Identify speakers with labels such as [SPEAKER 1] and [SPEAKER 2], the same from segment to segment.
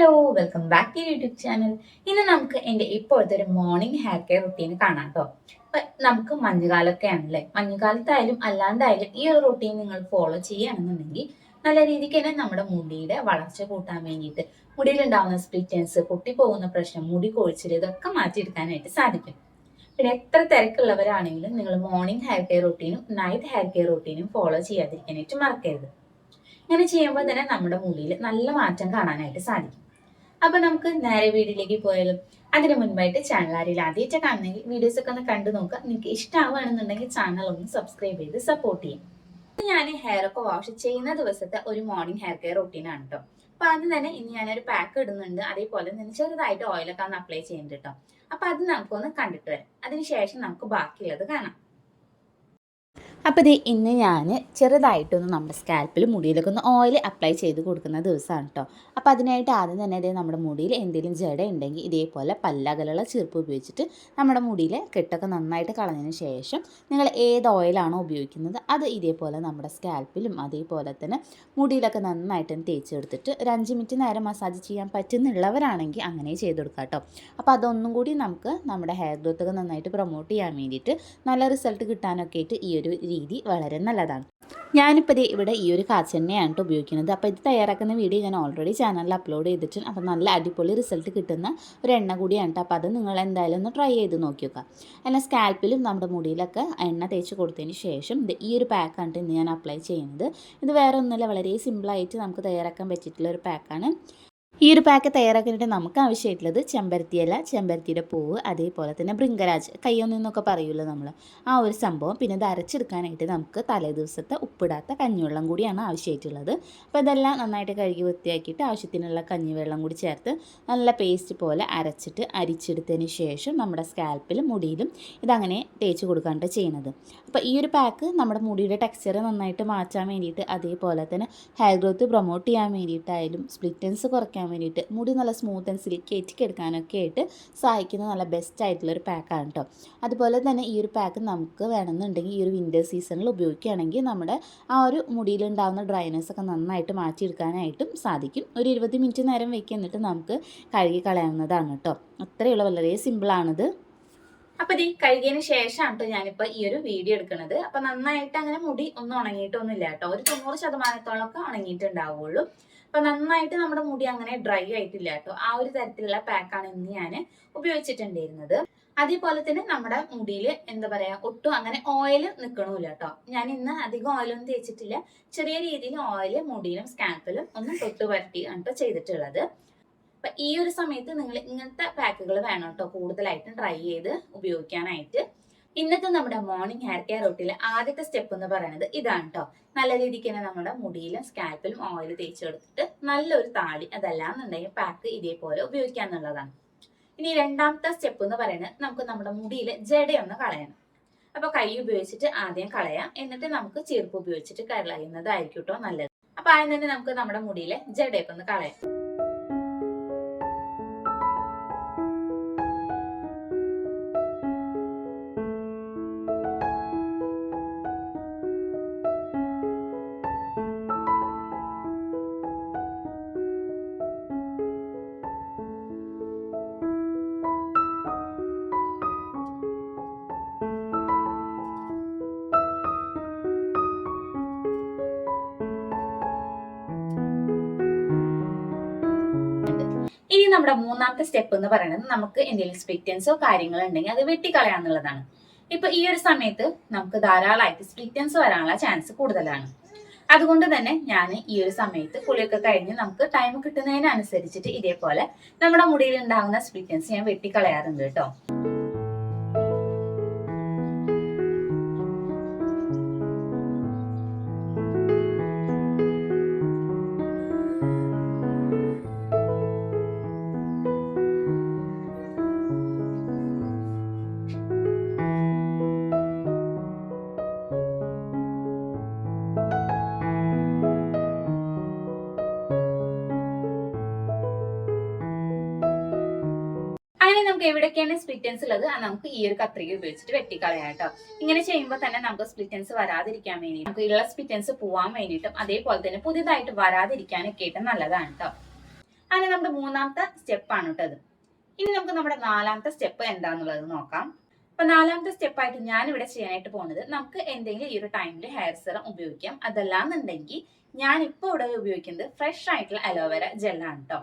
[SPEAKER 1] Hello welcome back to YouTube channel. ഇന്ന് നമുക്ക് എന്റെ ഇപ്പോഴത്തെ ഒരു മോർണിംഗ് ഹെയർ കെയർ റുട്ടീൻ കാണാം കേട്ടോ അപ്പൊ നമുക്ക് മഞ്ഞുകാലമൊക്കെ ആണല്ലേ? മഞ്ഞുകാലത്തായാലും അല്ലാണ്ടായാലും ഈ ഒരു റുട്ടീൻ നിങ്ങൾ ഫോളോ ചെയ്യുകയാണെന്നുണ്ടെങ്കിൽ നല്ല രീതിക്ക് തന്നെ നമ്മുടെ മുടിയുടെ വളർച്ച കൂട്ടാൻ വേണ്ടിയിട്ട് മുടിയിലുണ്ടാവുന്ന സ്പ്ലിറ്റൻസ് പൊട്ടിപ്പോകുന്ന പ്രശ്നം മുടി കൊഴിച്ചിൽ ഇതൊക്കെ മാറ്റിയെടുക്കാനായിട്ട് സാധിക്കും. പിന്നെ എത്ര തിരക്കുള്ളവരാണെങ്കിലും നിങ്ങൾ മോർണിംഗ് ഹെയർ കെയർ റുട്ടീനും നൈറ്റ് ഹെയർ കെയർ റുട്ടീനും ഫോളോ ചെയ്യാതിരിക്കാനായിട്ട് മറക്കരുത്. ഇങ്ങനെ ചെയ്യുമ്പോൾ തന്നെ നമ്മുടെ മുടിയിൽ നല്ല മാറ്റം കാണാനായിട്ട് സാധിക്കും. അപ്പൊ നമുക്ക് നേരെ വീഡിയോയിലേക്ക് പോയാലും. അതിനു മുൻപായിട്ട് ചാനൽ ആരെങ്കിലും ആദ്യമായിട്ട് കാണുന്നെങ്കിൽ വീഡിയോസ് ഒക്കെ ഒന്ന് കണ്ടു നോക്കുക. നിങ്ങൾക്ക് ഇഷ്ടമാവുകയാണെന്നുണ്ടെങ്കിൽ ചാനൽ ഒന്ന് സബ്സ്ക്രൈബ് ചെയ്ത് സപ്പോർട്ട് ചെയ്യും ഞാൻ ഹെയർ ഒക്കെ വാഷ് ചെയ്യുന്ന ദിവസത്തെ ഒരു മോർണിംഗ് ഹെയർ കെയർ റൊട്ടീൻ ആണ് കേട്ടോ അപ്പൊ ആദ്യം തന്നെ ഇനി ഞാനൊരു പാക്ക് ഇടുന്നുണ്ട്. അതേപോലെ തന്നെ ചെറുതായിട്ട് ഓയിലൊക്കെ ഒന്ന് അപ്ലൈ ചെയ്യുന്നുണ്ട് കേട്ടോ അപ്പൊ അത് നമുക്കൊന്ന് കണ്ടിട്ട് വരാം. അതിനുശേഷം നമുക്ക് ബാക്കിയുള്ളത് കാണാം. അപ്പോൾ ഇത് ഇന്ന് ഞാൻ ചെറുതായിട്ടൊന്ന് നമ്മുടെ സ്കാൽപ്പിൽ മുടിയിലൊക്കെ ഒന്ന് ഓയിൽ അപ്ലൈ ചെയ്ത് കൊടുക്കുന്ന ദിവസമാണ് കേട്ടോ അപ്പോൾ അതിനായിട്ട് ആദ്യം തന്നെ ഇതേ നമ്മുടെ മുടിയിൽ എന്തെങ്കിലും ജട ഉണ്ടെങ്കിൽ ഇതേപോലെ പല്ലകലുള്ള ചെറുപ്പ് ഉപയോഗിച്ചിട്ട് നമ്മുടെ മുടിയിൽ കെട്ടൊക്കെ നന്നായിട്ട് കളഞ്ഞതിന് ശേഷം നിങ്ങൾ ഏത് ഓയിലാണോ ഉപയോഗിക്കുന്നത് അത് ഇതേപോലെ നമ്മുടെ സ്കാൽപ്പിലും അതേപോലെ തന്നെ മുടിയിലൊക്കെ നന്നായിട്ട് തേച്ച് കൊടുത്തിട്ട് ഒരു അഞ്ച് മിനിറ്റ് നേരം മസാജ് ചെയ്യാൻ പറ്റുന്നുള്ളവരാണെങ്കിൽ അങ്ങനെ ചെയ്ത് കൊടുക്കാം കേട്ടോ അപ്പോൾ അതൊന്നും കൂടി നമുക്ക് നമ്മുടെ ഹെയർ ഗ്രോത്തൊക്കെ നന്നായിട്ട് പ്രൊമോട്ട് ചെയ്യാൻ വേണ്ടിയിട്ട് നല്ല റിസൾട്ട് കിട്ടാനൊക്കെ ആയിട്ട് ഈ ഒരു രീതി വളരെ നല്ലതാണ്. ഞാനിപ്പോൾ ദേ ഇവിടെ ഈ ഒരു കാച്ചെണ്ണയാണ് കേട്ടോ ഉപയോഗിക്കുന്നത്. അപ്പോൾ ഇത് തയ്യാറാക്കുന്ന വീഡിയോ ഞാൻ ഓൾറെഡി ചാനലിൽ അപ്ലോഡ് ചെയ്തിട്ടുണ്ട്. അപ്പോൾ നല്ല അടിപൊളി റിസൾട്ട് കിട്ടുന്ന ഒരു എണ്ണ കൂടിയാണ് കേട്ടോ അപ്പോൾ അത് നിങ്ങൾ എന്തായാലും ഒന്ന് ട്രൈ ചെയ്ത് നോക്കി എന്നാൽ സ്കാൽപ്പിലും നമ്മുടെ മുടിയിലൊക്കെ എണ്ണ തേച്ച് കൊടുത്തതിന് ശേഷം ഇത് ഈ ഒരു പാക്കാണ് ഇന്ന് ഞാൻ അപ്ലൈ ചെയ്യുന്നത്. ഇത് വേറെ ഒന്നുമില്ല. വളരെ സിമ്പിളായിട്ട് നമുക്ക് തയ്യാറാക്കാൻ പറ്റിയിട്ടുള്ള ഒരു പാക്കാണ് ഈ ഒരു പാക്ക് തയ്യാറാക്കാനായിട്ട് നമുക്ക് ആവശ്യമായിട്ടുള്ളത് ചെമ്പരത്തിയില ചെമ്പരത്തിയുടെ പൂവ് അതേപോലെ തന്നെ ബൃങ്കരാജ് കയ്യൊന്നും എന്നൊക്കെ പറയുമല്ലോ നമ്മൾ ആ ഒരു സംഭവം പിന്നെ ഇത് അരച്ചെടുക്കാനായിട്ട് നമുക്ക് തലേ ദിവസത്തെ ഉപ്പിടാത്ത കഞ്ഞിവെള്ളം കൂടിയാണ് ആവശ്യമായിട്ടുള്ളത്. അപ്പോൾ ഇതെല്ലാം നന്നായിട്ട് കഴുകി വൃത്തിയാക്കിയിട്ട് ആവശ്യത്തിനുള്ള കഞ്ഞിവെള്ളം കൂടി ചേർത്ത് നല്ല പേസ്റ്റ് പോലെ അരച്ചിട്ട് അരിച്ചെടുത്തതിന് ശേഷം നമ്മുടെ സ്കാൽപ്പിലും മുടിയിലും ഇതങ്ങനെ തേച്ച് കൊടുക്കാണ്ട് ചെയ്യുന്നത്. അപ്പോൾ ഈ ഒരു പാക്ക് നമ്മുടെ മുടിയുടെ ടെക്സ്ചർ നന്നായിട്ട് മാറ്റാൻ വേണ്ടിയിട്ട് അതേപോലെ തന്നെ ഹെയർ ഗ്രോത്ത് പ്രൊമോട്ട് ചെയ്യാൻ വേണ്ടിയിട്ടായാലും സ്പ്ലിറ്റൻസ് കുറയ്ക്കാൻ വേണ്ടിയിട്ട്. മുടി നല്ല സ്മൂത്ത് ആൻഡ് സിൽക്കി എടുക്കാനൊക്കെ ആയിട്ട് സഹായിക്കുന്ന നല്ല ബെസ്റ്റ് ആയിട്ടുള്ള ഒരു പാക്കാണ് കേട്ടോ അതുപോലെ തന്നെ ഈ ഒരു പാക്ക് നമുക്ക് വേണമെന്നുണ്ടെങ്കിൽ ഈ ഒരു വിന്റർ സീസണിൽ ഉപയോഗിക്കുകയാണെങ്കിൽ നമ്മുടെ ആ ഒരു മുടിയിലുണ്ടാകുന്ന ഡ്രൈനെസ് ഒക്കെ നന്നായിട്ട് മാറ്റിയെടുക്കാനായിട്ടും സാധിക്കും. ഒരു ഇരുപത് മിനിറ്റ് നേരം വെക്കുക എന്നിട്ട് നമുക്ക് കഴുകി കളയാവുന്നതാണ് കേട്ടോ അത്രയുള്ള വളരെ സിമ്പിളാണിത് അപ്പൊ ഇത് കഴുകിയതിന് ശേഷമാണ് കേട്ടോ ഞാനിപ്പോ ഈ ഒരു വീഡിയോ എടുക്കുന്നത് അപ്പൊ നന്നായിട്ട് അങ്ങനെ മുടി ഒന്നും ഉണങ്ങിയിട്ടൊന്നുമില്ല കേട്ടോ ഒരു തൊണ്ണൂറ് ശതമാനത്തോളം ഒക്കെ ഉണങ്ങിയിട്ടുണ്ടാവുള്ളൂ. അപ്പൊ നന്നായിട്ട് നമ്മുടെ മുടി അങ്ങനെ ഡ്രൈ ആയിട്ടില്ല കേട്ടോ. ആ ഒരു തരത്തിലുള്ള പാക്കാണ് ഇന്ന് ഞാൻ ഉപയോഗിച്ചിട്ടുണ്ടായിരുന്നത്. അതേപോലെ തന്നെ നമ്മുടെ മുടിയിൽ എന്താ പറയാ ഒട്ടും അങ്ങനെ ഓയിൽ നിൽക്കണമില്ല കേട്ടോ. ഞാൻ ഇന്ന് അധികം ഓയിലൊന്നും തേച്ചിട്ടില്ല. ചെറിയ രീതിയിൽ ഓയിൽ മുടിയിലും സ്കാൽപ്പിലും ഒന്ന് തൊട്ട് പരട്ടി കേട്ടോ ചെയ്തിട്ടുള്ളത്. അപ്പൊ ഈ ഒരു സമയത്ത് നിങ്ങൾ ഇങ്ങനത്തെ പാക്കുകൾ വേണം കേട്ടോ കൂടുതലായിട്ടും ട്രൈ ചെയ്ത് ഉപയോഗിക്കാനായിട്ട്. ഇന്നത്തെ നമ്മുടെ മോർണിംഗ് ഹെയർ കെയർ റൂട്ടിലെ ആദ്യത്തെ സ്റ്റെപ്പ് എന്ന് പറയുന്നത് ഇതാണ് കേട്ടോ നല്ല രീതിക്ക് തന്നെ നമ്മുടെ മുടിയിലും സ്കാൽപ്പിലും ഓയിൽ തേച്ച് കൊടുത്തിട്ട് നല്ലൊരു താളി അതല്ലാന്നുണ്ടെങ്കിൽ പാക്ക് ഇതേപോലെ ഉപയോഗിക്കാന്നുള്ളതാണ് ഇനി രണ്ടാമത്തെ സ്റ്റെപ്പ് എന്ന് പറയുന്നത് നമുക്ക് നമ്മുടെ മുടിയിലെ ജടയൊന്ന് കളയണം. അപ്പൊ കൈ ഉപയോഗിച്ചിട്ട് ആദ്യം കളയാം. എന്നിട്ട് നമുക്ക് ചീർപ്പ് ഉപയോഗിച്ചിട്ട് കളയുന്നതായിരിക്കും കേട്ടോ നല്ലത്. അപ്പൊ ആദ്യം തന്നെ നമുക്ക് നമ്മുടെ മുടിയിലെ ജടയൊക്കെ ഒന്ന് കളയാം. നമ്മുടെ മൂന്നാമത്തെ സ്റ്റെപ്പ് എന്ന് പറയുന്നത് നമുക്ക് എന്തെങ്കിലും സ്പ്ലിറ്റൻസോ കാര്യങ്ങളോ ഉണ്ടെങ്കിൽ അത് വെട്ടിക്കളയാന്നുള്ളതാണ്. ഇപ്പൊ ഈ ഒരു സമയത്ത് നമുക്ക് ധാരാളമായിട്ട് സ്പ്ലിറ്റൻസ് വരാനുള്ള ചാൻസ് കൂടുതലാണ്. അതുകൊണ്ട് തന്നെ ഞാൻ ഈ ഒരു സമയത്ത് കുളിയൊക്കെ കഴിഞ്ഞ് നമുക്ക് ടൈം കിട്ടുന്നതിനനുസരിച്ചിട്ട് ഇതേപോലെ നമ്മുടെ മുടിയിൽ ഉണ്ടാകുന്ന സ്പ്ലിറ്റൻസ് ഞാൻ വെട്ടിക്കളയാറുണ്ട് കേട്ടോ. എവിടെയൊക്കെയാണ് സ്പ്ലിറ്റൻസ് ഉള്ളത് അത് നമുക്ക് ഈ ഒരു കത്രിക ഉപയോഗിച്ചിട്ട് വെട്ടിക്കളയാം കേട്ടോ. ഇങ്ങനെ ചെയ്യുമ്പോൾ തന്നെ നമുക്ക് സ്പ്ലിറ്റൻസ് വരാതിരിക്കാൻ വേണ്ടി നമുക്ക് ഉള്ള സ്പ്ലിറ്റൻസ് പോവാൻ വേണ്ടിയിട്ടും അതേപോലെ തന്നെ പുതിയതായിട്ട് വരാതിരിക്കാനൊക്കെ ആയിട്ട് നല്ലതാണ് കേട്ടോ. അങ്ങനെ നമ്മുടെ മൂന്നാമത്തെ സ്റ്റെപ്പാണ് കേട്ടത് ഇനി നമുക്ക് നമ്മുടെ നാലാമത്തെ സ്റ്റെപ്പ് എന്താന്നുള്ളത് നോക്കാം. അപ്പൊ നാലാമത്തെ സ്റ്റെപ്പായിട്ട് ഞാൻ ഇവിടെ ചെയ്യാനായിട്ട് പോകുന്നത് നമുക്ക് എന്തെങ്കിലും ഈ ഒരു ടൈമിൽ ഹെയർ സെറം ഉപയോഗിക്കാം. അതല്ലാന്നുണ്ടെങ്കിൽ ഞാൻ ഇപ്പോൾ ഇവിടെ ഉപയോഗിക്കുന്നത് ഫ്രഷ് ആയിട്ടുള്ള അലോവേര ജെല്ലാണ് കേട്ടോ.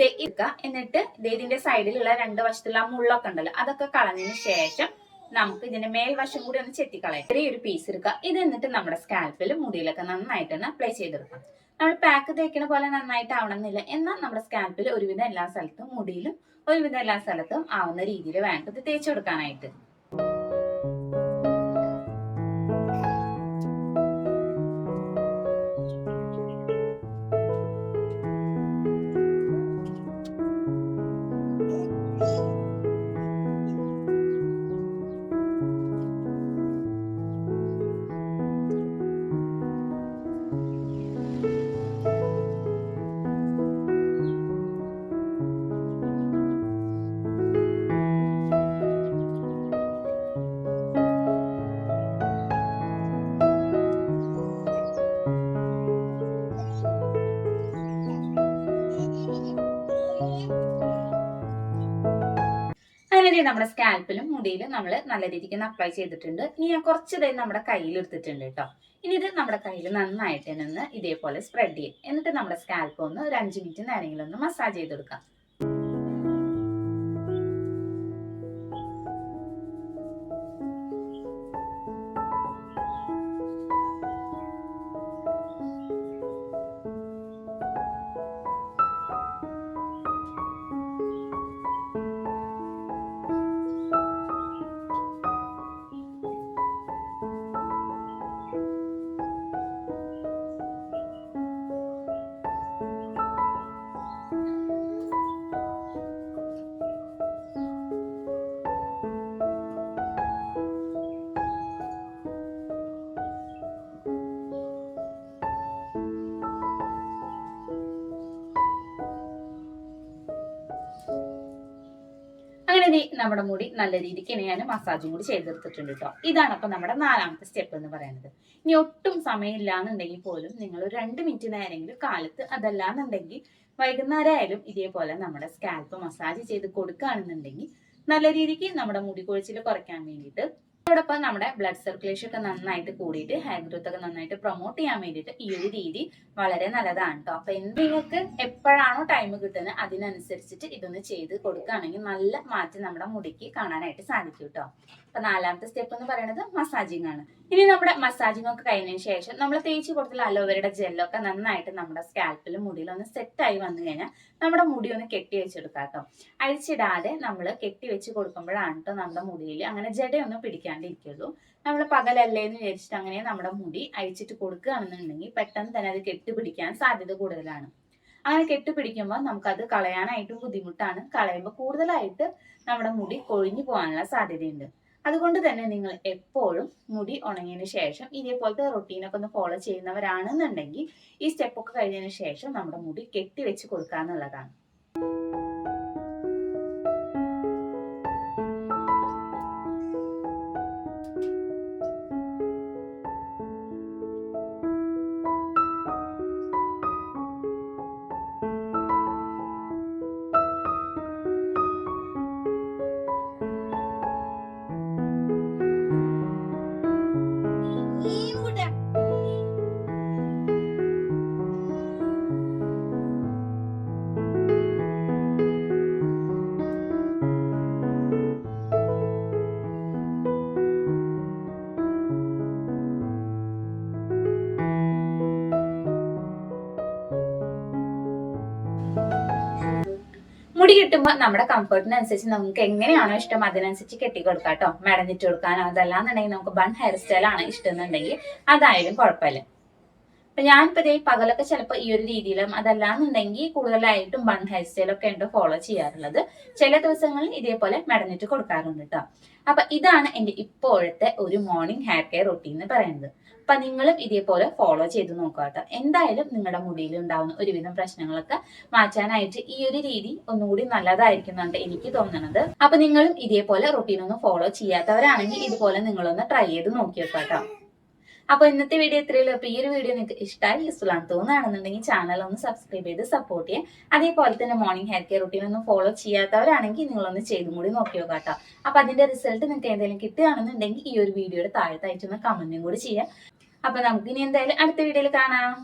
[SPEAKER 1] ദേ ഇടുക. എന്നിട്ട് ഇതിന്റെ സൈഡിലുള്ള രണ്ട് വശത്തുള്ള മുള്ളൊക്കെ ഉണ്ടല്ലോ അതൊക്കെ കളഞ്ഞതിന് ശേഷം നമുക്ക് ഇതിന്റെ മേൽവശം കൂടി ഒന്ന് ചെത്തിക്കളയാം. ചെറിയ ഒരു പീസ് എടുക്കുക. ഇത് എന്നിട്ട് നമ്മുടെ സ്കാൽപ്പിൽ മുടിയിലൊക്കെ നന്നായിട്ട് തന്നെ അപ്ലൈ ചെയ്തെടുക്കാം. നമ്മൾ പാക്ക് തേക്കണ പോലെ നന്നായിട്ട് ആവണമെന്നില്ല എന്നാൽ നമ്മുടെ സ്കാൽപ്പിൽ ഒരുവിധം എല്ലാ സ്ഥലത്തും മുടിയിലും ഒരുവിധം എല്ലാ സ്ഥലത്തും ആവുന്ന രീതിയിൽ വേണ്ടത് തേച്ച് കൊടുക്കാനായിട്ട്. നമ്മുടെ സ്കാൽപ്പിലും മുടിയിലും നമ്മൾ നല്ല രീതിക്ക് അപ്ലൈ ചെയ്തിട്ടുണ്ട്. ഇനി ഞാൻ കുറച്ച് ഇതായി നമ്മുടെ കയ്യിൽ എടുത്തിട്ടുണ്ട് കേട്ടോ ഇനി ഇത് നമ്മുടെ കയ്യിൽ നന്നായിട്ട് നിന്ന് ഇതേപോലെ സ്പ്രെഡ് ചെയ്യും. എന്നിട്ട് നമ്മുടെ സ്കാൽപ്പ് ഒന്ന് ഒരു അഞ്ച് മിനിറ്റ് നേരെങ്കിലും ഒന്ന് മസാജ് ചെയ്ത് കൊടുക്കാം നീ നമ്മുടെ മുടി നല്ല രീതിക്ക് ഞാൻ മസാജും കൂടി ചെയ്തെടുത്തിട്ടുണ്ട് കേട്ടോ ഇതാണ് അപ്പൊ നമ്മുടെ നാലാമത്തെ സ്റ്റെപ്പ് എന്ന് പറയുന്നത്. ഇനി ഒട്ടും സമയമില്ല എന്നുണ്ടെങ്കിൽ പോലും നിങ്ങൾ ഒരു രണ്ട് മിനിറ്റ് നേരെങ്കിലും കാലത്ത് അതല്ലാന്നുണ്ടെങ്കിൽ വൈകുന്നേരം ആയാലും ഇതേപോലെ നമ്മുടെ സ്കാൽപ്പ് മസാജ് ചെയ്ത് കൊടുക്കുകയാണെന്നുണ്ടെങ്കിൽ നല്ല രീതിക്ക് നമ്മുടെ മുടി കൊഴിച്ചിൽ കുറയ്ക്കാൻ വേണ്ടിയിട്ട് അതോടൊപ്പം നമ്മുടെ ബ്ലഡ് സർക്കുലേഷൻ ഒക്കെ നന്നായിട്ട് കൂടിയിട്ട് ഹെയർ ഗ്രോത്ത് ഒക്കെ നന്നായിട്ട് പ്രൊമോട്ട് ചെയ്യാൻ വേണ്ടിയിട്ട് ഈ ഒരു രീതി വളരെ നല്ലതാണ് കേട്ടോ അപ്പൊ നിങ്ങൾക്ക് എപ്പോഴാണോ ടൈം കിട്ടുന്നത് അതിനനുസരിച്ചിട്ട് ഇതൊന്ന് ചെയ്ത് കൊടുക്കുകയാണെങ്കിൽ നല്ല മാറ്റം നമ്മുടെ മുടിക്ക് കാണാനായിട്ട് സാധിക്കും കേട്ടോ അപ്പൊ നാലാമത്തെ സ്റ്റെപ്പ് എന്ന് പറയുന്നത് മസാജിങ് ആണ്. ഇനി നമ്മുടെ മസാജിങ് ഒക്കെ കഴിഞ്ഞതിന് ശേഷം നമ്മൾ തേച്ച് കൊടുത്തുള്ള അലോവേരയുടെ ജെല്ലൊക്കെ നന്നായിട്ട് നമ്മുടെ സ്കാൽപ്പിലും മുടിയിലും ഒന്ന് സെറ്റായി വന്നു കഴിഞ്ഞാൽ നമ്മുടെ മുടി ഒന്ന് കെട്ടി വെച്ചെടുക്കാം കേട്ടോ അഴിച്ചിടാതെ നമ്മൾ കെട്ടി വെച്ച് കൊടുക്കുമ്പോഴാണ് കേട്ടോ നമ്മുടെ മുടിയിൽ അങ്ങനെ ജടയൊന്നും പിടിക്കാണ്ടിരിക്കുള്ളൂ. നമ്മൾ പകലല്ലേ എന്ന് വിചാരിച്ചിട്ട് അങ്ങനെ നമ്മുടെ മുടി അഴിച്ചിട്ട് കൊടുക്കുകയാണെന്നുണ്ടെങ്കിൽ പെട്ടെന്ന് തന്നെ അത് കെട്ടുപിടിക്കാൻ സാധ്യത കൂടുതലാണ്. അങ്ങനെ കെട്ടുപിടിക്കുമ്പോൾ നമുക്കത് കളയാനായിട്ടും ബുദ്ധിമുട്ടാണ്. കളയുമ്പോൾ കൂടുതലായിട്ട് നമ്മുടെ മുടി കൊഴിഞ്ഞു പോകാനുള്ള സാധ്യതയുണ്ട്. അതുകൊണ്ട് തന്നെ നിങ്ങൾ എപ്പോഴും മുടി ഉണങ്ങിയതിന് ശേഷം ഇതേപോലത്തെ റൊട്ടീനൊക്കെ ഒന്ന് ഫോളോ ചെയ്യുന്നവരാണെന്നുണ്ടെങ്കിൽ ഈ സ്റ്റെപ്പൊക്കെ കഴിഞ്ഞതിന് ശേഷം നമ്മുടെ മുടി കെട്ടി എന്നുള്ളതാണ് മുടി കിട്ടുമ്പോ നമ്മുടെ കംഫർട്ടിനനുസരിച്ച് നമുക്ക് എങ്ങനെയാണോ ഇഷ്ടം അതിനനുസരിച്ച് കെട്ടി കൊടുക്കാം കേട്ടോ മെടഞ്ഞിട്ട് കൊടുക്കാനോ അതല്ലാന്നുണ്ടെങ്കിൽ നമുക്ക് ബൺ ഹെയർ സ്റ്റൈൽ ആണ് ഇഷ്ടം എന്നുണ്ടെങ്കിൽ അതായാലും കുഴപ്പമില്ല. അപ്പൊ ഞാനിപ്പോ ഇതേ പകലൊക്കെ ചിലപ്പോൾ ഈ ഒരു രീതിയിലും അതല്ലാന്നുണ്ടെങ്കിൽ കൂടുതലായിട്ടും ബൺ ഹെയർ സ്റ്റൈലൊക്കെ ഉണ്ട് ഫോളോ ചെയ്യാറുള്ളത്. ചില ദിവസങ്ങളിൽ ഇതേപോലെ മെടഞ്ഞിട്ട് കൊടുക്കാറുണ്ട് കേട്ടോ അപ്പൊ ഇതാണ് എന്റെ ഇപ്പോഴത്തെ ഒരു മോർണിംഗ് ഹെയർ കെയർ റൊട്ടീൻ എന്ന് പറയുന്നത്. അപ്പൊ നിങ്ങളും ഇതേപോലെ ഫോളോ ചെയ്ത് നോക്കുക കേട്ടോ എന്തായാലും നിങ്ങളുടെ മുടിയിൽ ഉണ്ടാവുന്ന ഒരുവിധം പ്രശ്നങ്ങളൊക്കെ മാറ്റാനായിട്ട് ഈ ഒരു രീതി ഒന്നുകൂടി നല്ലതായിരിക്കും എന്നാണ് എനിക്ക് തോന്നുന്നത് അപ്പൊ നിങ്ങളും ഇതേപോലെ റൊട്ടീൻ ഒന്നും ഫോളോ ചെയ്യാത്തവരാണെങ്കിൽ ഇതുപോലെ നിങ്ങളൊന്ന് ട്രൈ ചെയ്ത് നോക്കി വെക്കാം കേട്ടോ അപ്പൊ ഇന്നത്തെ വീഡിയോ ഇത്രയേ ഉള്ളൂ. അപ്പൊ ഈ ഒരു വീഡിയോ നിങ്ങൾക്ക് ഇഷ്ടമായി യൂസ്ഫുൾ ആണ് തോന്നുകയാണെന്നുണ്ടെങ്കിൽ ചാനൽ ഒന്ന് സബ്സ്ക്രൈബ് ചെയ്ത് സപ്പോർട്ട് ചെയ്യാം. അതേപോലെ തന്നെ മോർണിംഗ് ഹെയർ കെയർ റുട്ടീൻ ഒന്നും ഫോളോ ചെയ്യാത്തവരാണെങ്കിൽ നിങ്ങളൊന്ന് ചെയ്തും കൂടി നോക്കി നോക്കാം കേട്ടോ. അപ്പൊ അതിന്റെ റിസൾട്ട് നിങ്ങൾക്ക് എന്തെങ്കിലും കിട്ടുകയാണെന്നുണ്ടെങ്കിൽ ഈ ഒരു വീഡിയോയുടെ താഴത്തായിട്ടൊന്ന് കമന്റും കൂടി ചെയ്യാം. അപ്പൊ നമുക്ക് ഇനി എന്തായാലും അടുത്ത വീഡിയോയിൽ കാണാം.